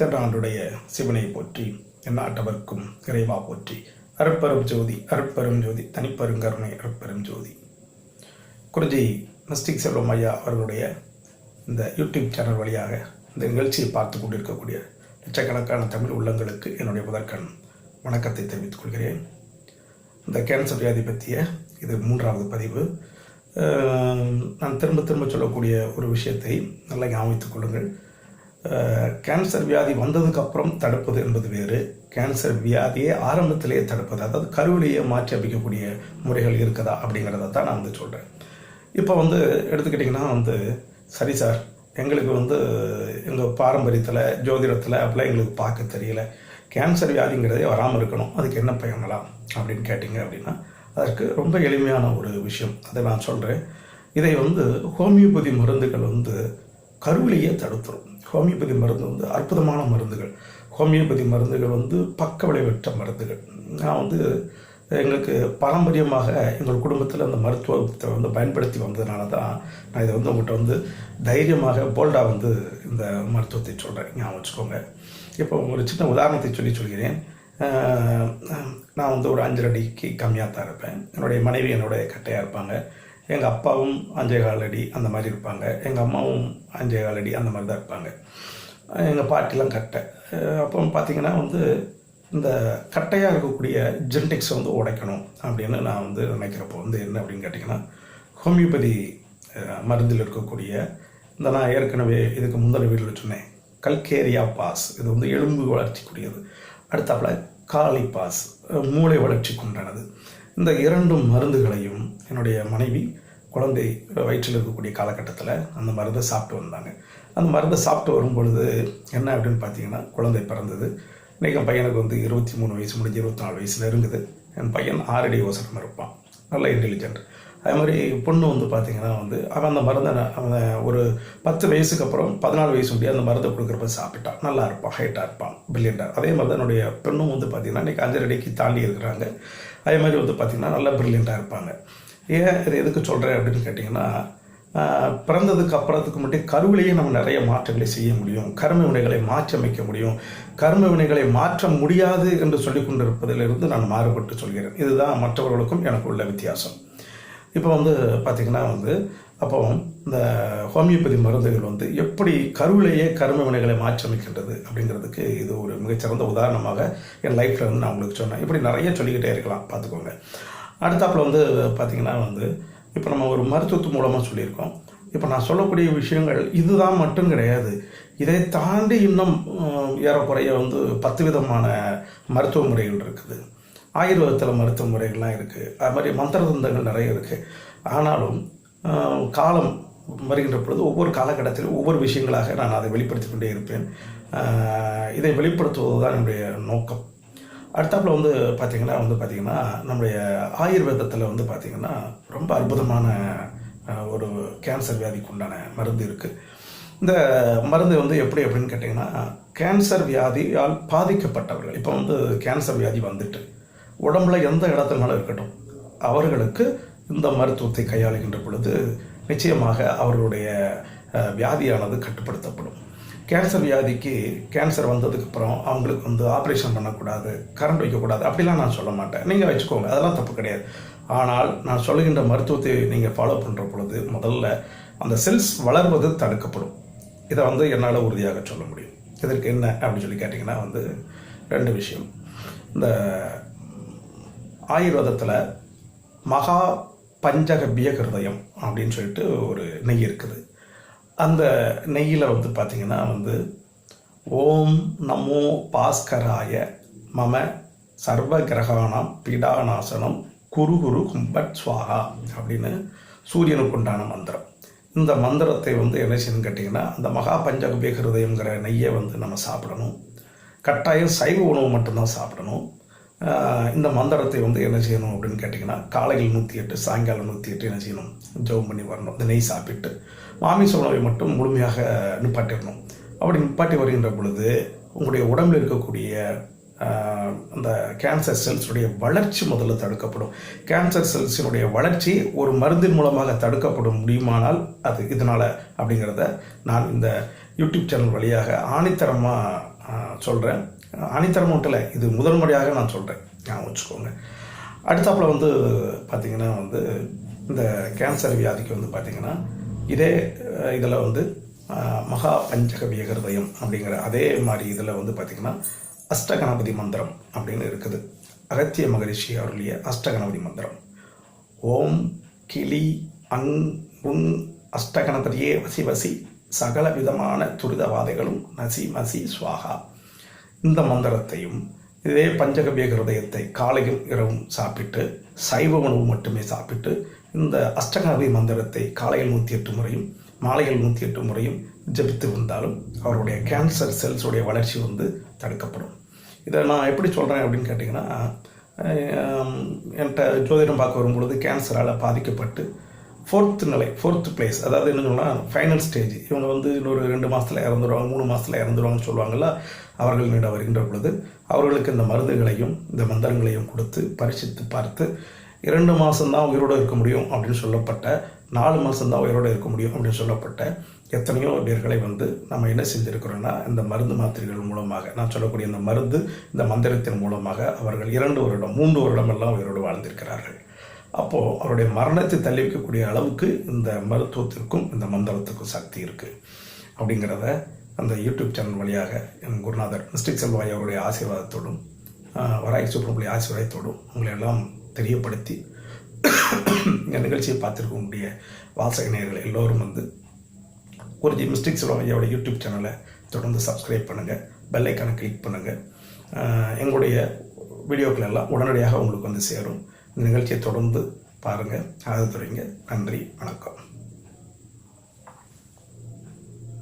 தென்னாடுடைய சிவனை போற்றி எந்நாட்டவர்க்கும் இறைவா போற்றி அருட்பெரும் ஜோதி அருட்பெரும் ஜோதி தனிப்பெருங்கருணை அருட்பெரும் ஜோதி. குருஜி மிஸ்டிக் செல்வம் ஐயா அவர்களுடைய இந்த யூடியூப் சேனல் வழியாக இந்த நிகழ்ச்சியை பார்த்து கொண்டிருக்கக்கூடிய லட்சக்கணக்கான தமிழ் உள்ளங்களுக்கு என்னுடைய முதற்கண் வணக்கத்தை தெரிவித்துக் கொள்கிறேன். இந்த கேன்சர் வியாதி பற்றிய இது மூன்றாவது பதிவு. நான் திரும்ப திரும்ப சொல்லக்கூடிய ஒரு விஷயத்தை நல்லா ஞாபகத்துக் கொள்ளுங்கள். கேன்சர் வியாதி வந்ததுக்கு அப்புறம் தடுப்பது என்பது வேறு. கேன்சர் வியாதியை ஆரம்பத்திலேயே தடுப்பது அதாவது கருவிலேயே மாற்றி அமைக்கக்கூடிய முறைகள் இருக்குதா அப்படிங்கிறத தான் நான் வந்து சொல்கிறேன் இப்போ வந்து எடுத்துக்கிட்டிங்கன்னா வந்து சரி சார் எங்களுக்கு வந்து எங்கள் பாரம்பரியத்தில் ஜோதிடத்தில் அப்படிலாம் எங்களுக்கு பார்க்க தெரியல. கேன்சர் வியாதிங்கிறதே வராமல் இருக்கணும் அதுக்கு என்ன பயனலாம் அப்படின்னு கேட்டிங்க அப்படின்னா அதற்கு ரொம்ப எளிமையான ஒரு விஷயம் அதை நான் சொல்கிறேன் இதை வந்து ஹோமியோபதி மருந்துகள் வந்து கருவிலேயே தடுத்துரும். ஹோமியோபதி மருந்து வந்து அற்புதமான மருந்துகள். ஹோமியோபதி மருந்துகள் வந்து பக்க விளைவற்ற மருந்துகள். நான் வந்து எங்களுக்கு பாரம்பரியமாக எங்கள் குடும்பத்தில் அந்த மருத்துவத்தை வந்து பயன்படுத்தி வந்ததுனால தான் நான் இதை வந்து உங்கள்கிட்ட வந்து தைரியமாக போல்டாக வந்து இந்த மருத்துவத்தை சொல்கிறேன் ஞாபகம் வச்சுக்கோங்க. இப்போ ஒரு சின்ன உதாரணத்தை சொல்லி சொல்கிறேன். நான் வந்து ஒரு அஞ்சரை அடிக்கு கம்மியாக தான் இருப்பேன். என்னுடைய மனைவி என்னுடைய கட்டையாக இருப்பாங்க. எங்கள் அப்பாவும் அஞ்சே கால் அடி அந்த மாதிரி இருப்பாங்க. எங்கள் அம்மாவும் அஞ்சே கால் அடி அந்த மாதிரி தான் இருப்பாங்க. எங்கள் பாட்டிலாம் கட்டை. அப்போ பார்த்தீங்கன்னா வந்து இந்த கட்டையாக இருக்கக்கூடிய ஜெனடிக்ஸை வந்து உடைக்கணும் அப்படின்னு நான் வந்து நினைக்கிறப்போ வந்து என்ன அப்படின்னு கேட்டிங்கன்னா ஹோமியோபதி மருந்தில் இருக்கக்கூடிய இந்த நான் ஏற்கனவே இதுக்கு முந்தின வீட்டில் சொன்னேன். Calcarea phos. இது வந்து எலும்பு வளர்ச்சிக்குரியது. அடுத்தாப்புல காளி பாஸ். மூளை வளர்ச்சிக்கு உண்டானது இந்த இரண்டு மருந்துகளையும் என்னுடைய மனைவி குழந்தை வயிற்றில் இருக்கக்கூடிய காலகட்டத்தில் அந்த மருந்தை சாப்பிட்டு வந்தாங்க. அந்த மருந்தை சாப்பிட்டு வரும்பொழுது என்ன அப்படின்னு பார்த்தீங்கன்னா குழந்தை பிறந்தது. இன்றைக்கி என் பையனுக்கு வந்து இருபத்தி மூணு வயசு முடிஞ்சு இருபத்தி நாலு வயசில் இருக்குது. என் பையன் ஆறடி ஓசரம் இருப்பான். நல்ல இன்டெலிஜென்ட் அதே மாதிரி பொண்ணு வந்து பார்த்தீங்கன்னா வந்து அவன் அந்த மருந்தை அவன் ஒரு பத்து வயசுக்கு அப்புறம் பதினாலு வயசு முடிய அந்த மருந்தை கொடுக்குறப்ப சாப்பிட்டான் நல்லா இருப்பான் ஹைட்டாக இருப்பான் பிரில்லியண்டாக அதே மாதிரி தான் என்னுடைய பெண்ணும் வந்து பார்த்தீங்கன்னா இன்றைக்கி அஞ்சரை அடிக்கு தாண்டி இருக்கிறாங்க. அதே மாதிரி வந்து பார்த்திங்கன்னா நல்லா பிரில்லியண்ட்டாக இருப்பாங்க. ஏன் இது எதுக்கு சொல்கிறேன் அப்படின்னு கேட்டிங்கன்னா ஆஹ், பிறந்ததுக்கு அப்புறத்துக்கு மட்டும் கருவிலேயே நம்ம நிறைய மாற்றங்களை செய்ய முடியும். கர்ம வினைகளை மாற்றி அமைக்க முடியும். கர்ம வினைகளை மாற்ற முடியாது என்று சொல்லி கொண்டிருப்பதிலிருந்து நான் மாறுபட்டு சொல்கிறேன். இதுதான் மற்றவர்களுக்கும் எனக்கு உள்ள வித்தியாசம். இப்போ வந்து பார்த்திங்கன்னா வந்து அப்போ இந்த ஹோமியோபதி மருந்துகள் வந்து எப்படி கருவிலேயே கரும வினைகளை மாற்றமைக்கின்றது அப்படிங்கிறதுக்கு இது ஒரு மிகச்சிறந்த உதாரணமாக என் லைஃப்பில் வந்து நான் உங்களுக்கு சொன்னேன். இப்படி நிறைய சொல்லிக்கிட்டே இருக்கலாம். பார்த்துக்கோங்க. அடுத்தாப்பில் வந்து பார்த்திங்கன்னா வந்து இப்போ நம்ம ஒரு மருத்துவத்து மூலமாக சொல்லியிருக்கோம். இப்போ நான் சொல்லக்கூடிய விஷயங்கள் இதுதான் மட்டும் கிடையாது. இதை தாண்டி இன்னும் ஏறக்குறைய வந்து பத்து விதமான மருத்துவ முறைகள் இருக்குது. ஆயுர்வேதத்தில் மருத்துவ முறைகள்லாம் இருக்குது அது மாதிரி மந்திர தந்தங்கள் நிறைய இருக்குது ஆனாலும் காலம் வருகின்ற பொழுது ஒவ்வொரு காலகட்டத்திலும் ஒவ்வொரு விஷயங்களாக நான் அதை வெளிப்படுத்தி கொண்டே இருப்பேன். இதை வெளிப்படுத்துவது தான் என்னுடைய நோக்கம். அடுத்தாப்பில் வந்து பார்த்திங்கன்னா வந்து பார்த்திங்கன்னா நம்முடைய ஆயுர்வேதத்தில் வந்து பார்த்திங்கன்னா ரொம்ப அற்புதமான ஒரு கேன்சர் வியாதிக்கு உண்டான மருந்து இருக்குது இந்த மருந்து வந்து எப்படி அப்படின்னு கேட்டிங்கன்னா கேன்சர் வியாதியால் பாதிக்கப்பட்டவர்கள் இப்போ வந்து கேன்சர் வியாதி வந்துட்டு உடம்புல எந்த இடத்துலனாலும் இருக்கட்டும் அவர்களுக்கு இந்த மருத்துவத்தை கையாளுகின்ற பொழுது நிச்சயமாக அவர்களுடைய வியாதியானது கட்டுப்படுத்தப்படும். கேன்சர் வியாதிக்கு கேன்சர் வந்ததுக்கு அப்புறம் அவங்களுக்கு வந்து ஆப்ரேஷன் பண்ணக்கூடாது கரண்ட் வைக்கக்கூடாது அப்படிலாம் நான் சொல்ல மாட்டேன். நீங்கள் வச்சுக்கோங்க அதெல்லாம் தப்பு கிடையாது. ஆனால் நான் சொல்லுகின்ற மருத்துவத்தை நீங்கள் ஃபாலோ பண்ணுற பொழுது முதல்ல அந்த செல்ஸ் வளர்வது தடுக்கப்படும். இதை வந்து என்னால் உறுதியாக சொல்ல முடியும். இதற்கு என்ன அப்படின்னு சொல்லி கேட்டிங்கன்னா வந்து ரெண்டு விஷயம். இந்த ஆயுர்வேதத்தில் மகா பஞ்சகபிய ஹிருதயம் அப்படின்னு சொல்லிட்டு ஒரு நெய் இருக்குது. அந்த நெய்யில் வந்து பார்த்திங்கன்னா வந்து ஓம் நமோ பாஸ்கராய மம சர்வ கிரகாணம் பீடாநாசனம் குரு குரு கும்பட் சுவாகா அப்படின்னு சூரியனுக்கு உண்டான மந்திரம். இந்த மந்திரத்தை வந்து என்ன செய்யணும்னு கேட்டிங்கன்னா அந்த மகா பஞ்சகுபே ஹிருதயங்கிற நெய்யை வந்து நம்ம சாப்பிடணும். கட்டாயம் சைவ உணவு மட்டும்தான் சாப்பிடணும். இந்த மந்திரத்தை வந்து என்ன செய்யணும் அப்படின்னு கேட்டிங்கன்னா காலையில் நூற்றி எட்டு சாயங்காலம் நூற்றி எட்டு என்ன செய்யணும்? ஜெபம் பண்ணி வரணும். இந்த நெய் சாப்பிட்டு மாமிச உணவை மட்டும் முழுமையாக நிப்பாட்டிடணும். அப்படி நிப்பாட்டி வருகின்ற பொழுது உங்களுடைய உடம்பில் இருக்கக்கூடிய அந்த கேன்சர் செல்ஸுடைய வளர்ச்சி முதல்ல தடுக்கப்படும். கேன்சர் செல்ஸினுடைய வளர்ச்சி ஒரு மருந்தின் மூலமாக தடுக்கப்பட முடியுமானால் அது இதனால் அப்படிங்கிறத நான் இந்த யூடியூப் சேனல் வழியாக ஆணித்தரமாக சொல்கிறேன் அனைத்தரம் மட்டும் இது முதல் முறையாக நான் சொல்கிறேன் ஞாபகம் வச்சுக்கோங்க. அடுத்தாப்பில் வந்து பார்த்திங்கன்னா வந்து இந்த கேன்சர் வியாதிக்கு வந்து பார்த்திங்கன்னா இதே இதில் வந்து மகா பஞ்சக வியகிருதயம் அப்படிங்கிற அதே மாதிரி இதில் வந்து பார்த்திங்கன்னா அஷ்டகணபதி மந்திரம் அப்படின்னு இருக்குது. அகத்திய மகரிஷி அவருடைய அஷ்டகணபதி மந்திரம். ஓம் கிளி அங் உன் அஷ்டகணபதியே வசி வசி சகல விதமான துரிதவாதைகளும் நசி மசி சுவாகா. இந்த மந்திரத்தையும் இதே பஞ்சகவிய ஹிருதயத்தை காலையும் இரவும் சாப்பிட்டு சைவ உணவு மட்டுமே சாப்பிட்டு இந்த அஷ்டகணபதி மந்திரத்தை காலையில் நூற்றி எட்டு முறையும் மாலையில் நூற்றி எட்டு முறையும் ஜெபித்து வந்தாலும் அவருடைய கேன்சர் செல்ஸுடைய வளர்ச்சி வந்து தடுக்கப்படும். இதை நான் எப்படி சொல்கிறேன் அப்படின்னு கேட்டிங்கன்னா என்கிட்ட ஜோதிடம் பார்க்க வரும்பொழுது கேன்சரால் பாதிக்கப்பட்டு ஃபோர்த் நிலை ஃபோர்த் பிளேஸ் அதாவது என்ன சொன்னால் ஃபைனல் ஸ்டேஜ் இவங்க வந்து இன்னொரு ரெண்டு மாதத்தில் இறந்துருவாங்க மூணு மாதத்தில் இறந்துருவாங்கன்னு சொல்லுவாங்கள்ல அவர்களிடம் வருகின்ற பொழுது அவர்களுக்கு இந்த மருந்துகளையும் இந்த மந்திரங்களையும் கொடுத்து பரிசித்து பார்த்து இரண்டு மாதம்தான் உயிரோடு இருக்க முடியும் அப்படின்னு சொல்லப்பட்ட நாலு மாதம்தான் உயிரோடு இருக்க முடியும் அப்படின்னு சொல்லப்பட்ட எத்தனையோ பேர்களை வந்து நம்ம என்ன செஞ்சுருக்கிறோன்னா இந்த மருந்து மாத்திரைகள் மூலமாக நான் சொல்லக்கூடிய இந்த மருந்து இந்த மந்திரத்தின் மூலமாக அவர்கள் இரண்டு வருடம் மூன்று வருடமெல்லாம் உயிரோடு வாழ்ந்திருக்கிறார்கள். அப்போது அவருடைய மரணத்தை தள்ளி வைக்கக்கூடிய அளவுக்கு இந்த மருத்துவத்திற்கும் இந்த மந்திரத்துக்கும் சக்தி இருக்குது அப்படிங்கிறத அந்த யூடியூப் சேனல் வழியாக என் குருநாதர் மிஸ்டிக் செல்வாய் அவருடைய ஆசீர்வாதத்தோடும் வராய் வராகி சுப்ரமணிய ஆசீர்வாதத்தோடும் உங்களை எல்லாம் தெரியப்படுத்தி இந்த நிகழ்ச்சியை பார்த்துருக்கக்கூடிய வாசக நேயர்கள் எல்லோரும் வந்து குருஜி மிஸ்டிக் செல்வாயோட யூடியூப் சேனலை தொடர்ந்து சப்ஸ்கிரைப் பண்ணுங்கள் பெல்லைக்கான கிளிக் பண்ணுங்கள் எங்களுடைய வீடியோக்கள் எல்லாம் உடனடியாக உங்களுக்கு வந்து சேரும். இந்த நிகழ்ச்சியை தொடர்ந்து பாருங்கள் ஆதரவு நன்றி வணக்கம்.